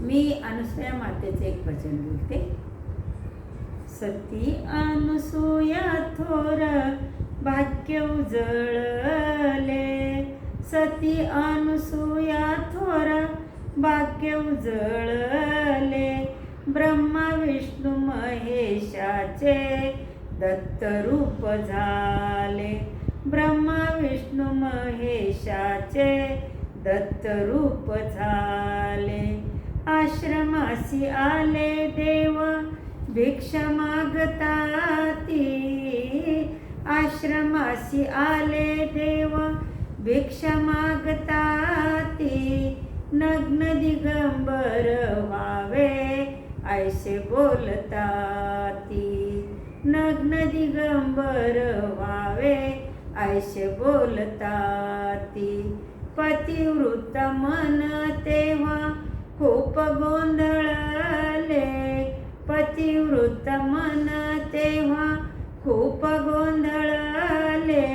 मी अनुसया मातेचे एक भजन बोलते. सती अनुसूया थोर भाग्य उजळले. सती अनुसूया थोर भाग्य उजळले. ब्रह्मा विष्णू महेशाचे दत्त रूप झाले. ब्रह्मा विष्णू महेशाचे दत्त रूप झाले. आश्रमासी आले देव भिक्षा मागता ती आश्रमासी आले देव भिक्षा मागता ती नग्न दिगंबर व्हावे ऐसे बोलता ती नग्न दिगंबर व्हावे ऐसे बोलता ती पतिवृत्त मन गोंधळले पतिवृत्त मन तेव्हा खूप गोंधळले.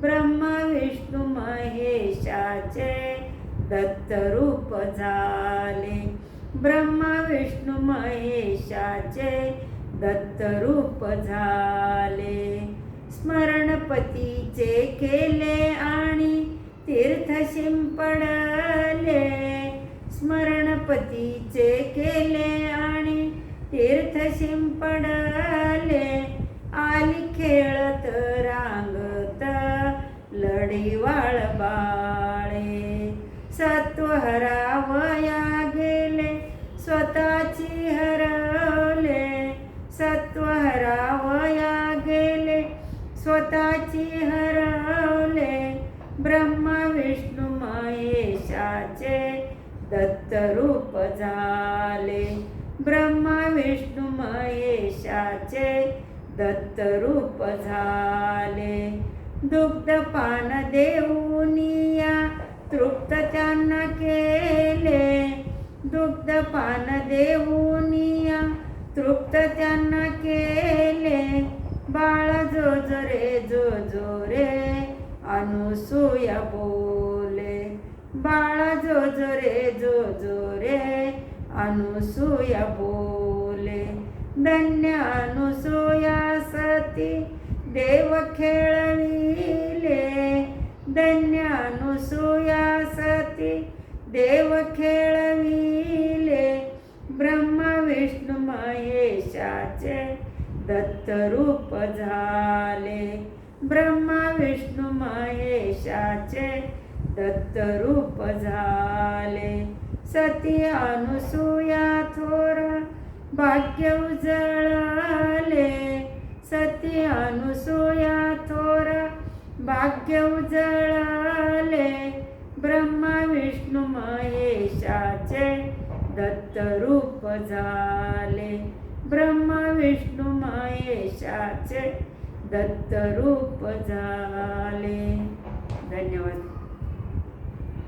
ब्रह्म विष्णू महेशाचे दत्त रूप झाले. ब्रह्म विष्णू महेशाचे दत्त रूप झाले. स्मरणपतीचे केले तिचे केले आणि तीर्थ शिंपडले. आली खेळत रांगत लढी बाळे. सत्व हरावया गेले स्वतःची हरवले. सत्व हरावया गेले स्वतःची हरवले. ब्रह्मा विष्णू महेशाचे दत्त रूप झाले. ब्रह्मा विष्णू महेशाचे दत्तरूप झाले. दुग्धपान देऊनिया तृप्त त्यांना केले. दुग्धपान देऊनिया तृप्त त्यांना केले. बाळ जो जो रे जो जो रे अनुसूया बोले. बाळा जो जो रे जो जो रे अनुसूया बोले. धन्य अनुसूया सती देव खेळविले. धन्य अनुसूया सती देव खेळविले. ब्रह्मा विष्णू महेशाचे दत्तरूप झाले. ब्रह्मा विष्णू महेशाचे दत्त रूप झाले. सती अनुसूया थोर भाग्य उजळले. सती अनुसूया थोर भाग्य उजळले. ब्रह्मा विष्णू महेशाचे दत्त रूप झाले. ब्रह्मा विष्णू महेशाचे दत्त रूप झाले. धन्यवाद.